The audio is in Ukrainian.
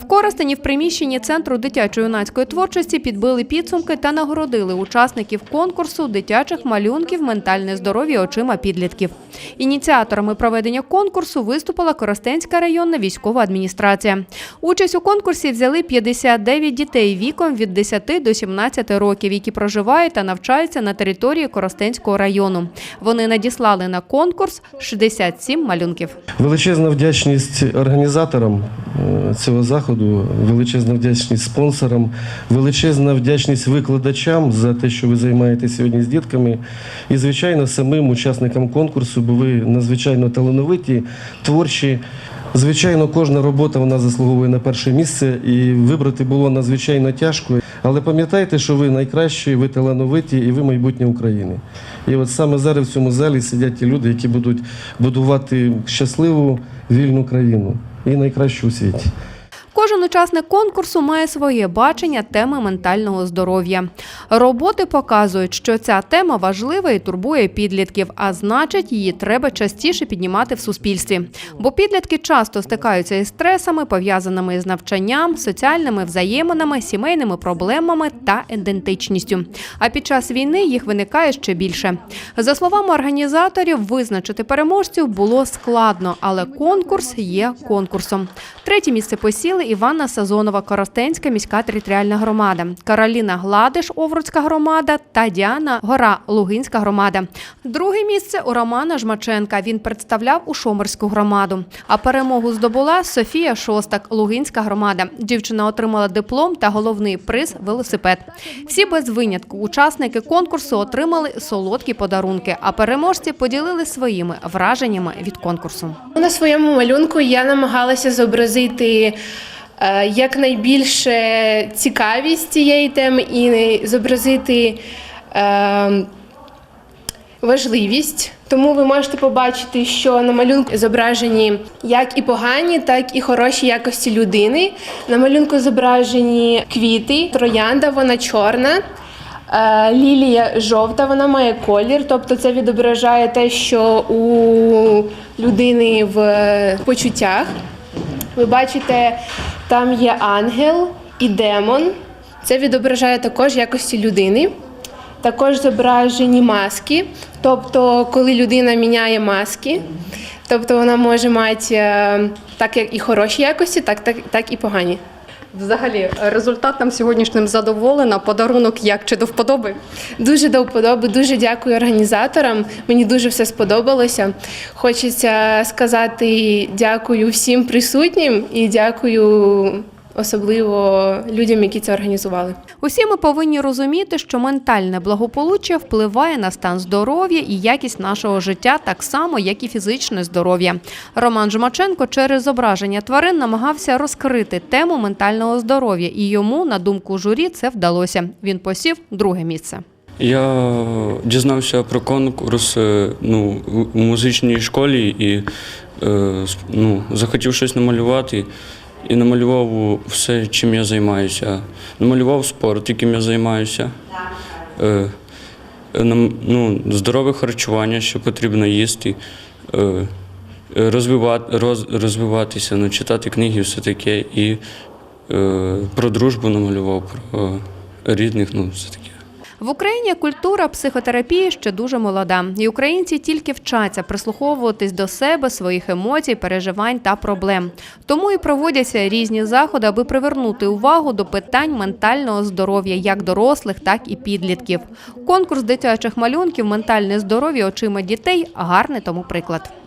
В Коростені в приміщенні центру дитячо-юнацької творчості підбили підсумки та нагородили учасників конкурсу дитячих малюнків Ментальне здоров'я очима підлітків. Ініціаторами проведення конкурсу виступила Коростенська районна військова адміністрація. Участь у конкурсі взяли 59 дітей віком від 10 до 17 років, які проживають та навчаються на території Коростенського району. Вони надіслали на конкурс 67 малюнків. Величезна вдячність організаторам е, цього заходу, величезна вдячність спонсорам, величезна вдячність викладачам за те, що ви займаєтеся сьогодні з дітками. І, звичайно, самим учасникам конкурсу, бо ви надзвичайно талановиті, творчі. Звичайно, кожна робота вона заслуговує на перше місце, і вибрати було надзвичайно тяжко. Але пам'ятайте, що ви найкращі, ви талановиті і ви майбутнє України. І от саме зараз в цьому залі сидять ті люди, які будуть будувати щасливу вільну країну і найкращу у світі. Кожен учасник конкурсу має своє бачення теми ментального здоров'я. Роботи показують, що ця тема важлива і турбує підлітків, а значить, її треба частіше піднімати в суспільстві. Бо підлітки часто стикаються із стресами, пов'язаними з навчанням, соціальними взаєминами, сімейними проблемами та ідентичністю. А під час війни їх виникає ще більше. За словами організаторів, визначити переможців було складно, але конкурс є конкурсом. Третє місце посіли Іванна Сазонова, Коростенська міська територіальна громада, Кароліна Гладиш, Овруцька громада та Діана Гора, Лугинська громада. Друге місце у Романа Жмаченка. Він представляв Ушомерську громаду. А перемогу здобула Софія Шостак, Лугинська громада. Дівчина отримала диплом та головний приз велосипед. Всі без винятку учасники конкурсу отримали солодкі подарунки, а переможці поділили своїми враженнями від конкурсу. На своєму малюнку я намагалася зобразити якнайбільше цікавість цієї теми і зобразити е, важливість. Тому ви можете побачити, що на малюнку зображені як і погані, так і хороші якості людини. На малюнку зображені квіти, троянда, вона чорна. Е, Лілія жовта, вона має колір, тобто це відображає те, що у людини в почуттях. Ви бачите, там є ангел і демон. Це відображає також якості людини. Також зображені маски, тобто, коли людина міняє маски, тобто вона може мати е, так як і хороші якості, так, так, так і погані. Взагалі, результатом сьогоднішнім задоволена. Подарунок як чи до вподоби? Дуже до вподоби, дуже дякую організаторам. Мені дуже все сподобалося. Хочеться сказати дякую всім присутнім і дякую особливо людям, які це організували. Усі ми повинні розуміти, що ментальне благополуччя впливає на стан здоров'я і якість нашого життя так само, як і фізичне здоров'я. Роман Жмаченко через зображення тварин намагався розкрити тему ментального здоров'я, і йому, на думку журі, це вдалося. Він посів друге місце. Я дізнався про конкурс е, ну, у музичній школі і е, ну, захотів щось намалювати. І намалював все, чим я займаюся. Намалював спорт, яким я займаюся. Е, ну, здорове харчування, що потрібно їсти, е, розвивати, роз, розвиватися, ну, читати книги, все таке. І е, про дружбу намалював, про рідних, ну, все таке. В Україні культура психотерапії ще дуже молода, і українці тільки вчаться прислуховуватись до себе, своїх емоцій, переживань та проблем. Тому і проводяться різні заходи, аби привернути увагу до питань ментального здоров'я як дорослих, так і підлітків. Конкурс дитячих малюнків Ментальне здоров'я очима дітей гарний тому приклад.